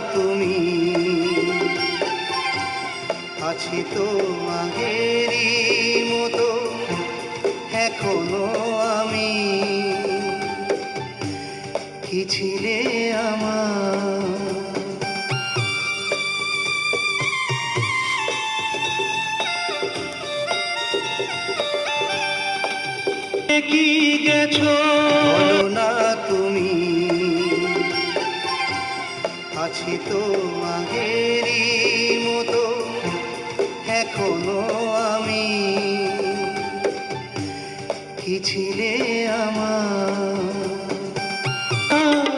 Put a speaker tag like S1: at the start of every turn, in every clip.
S1: তুমি। আছি তো আগেরই মতো এখনও আমি। কি ছিলে আমার? কি গেছো? না তুমি। আছি তো আগেরই মতো, এখনও আমি। কি ছিলে আমার?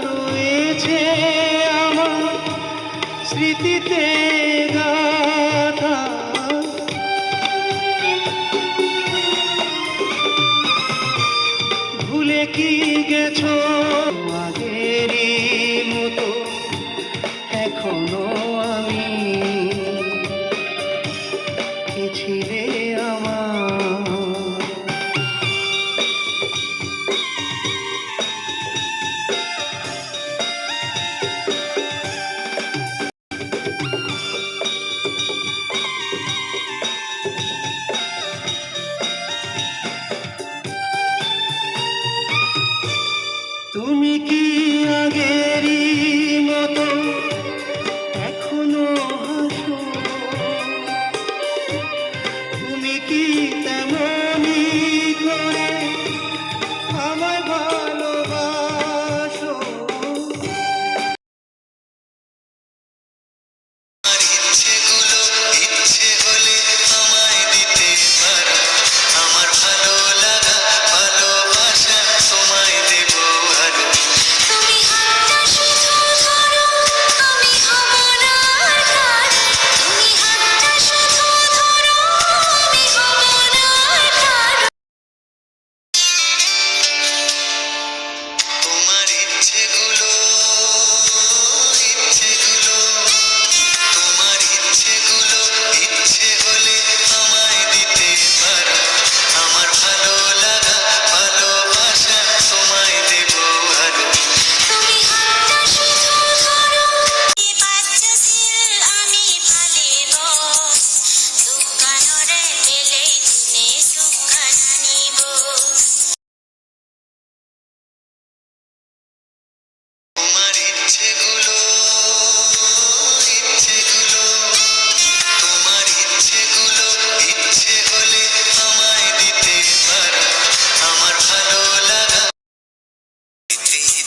S1: রয়েছে আমার স্মৃতিতে গাথা। ভুলে কি গেছো? এখনও আমি ছিলে আমার। তুমি কি
S2: আগে की Baby.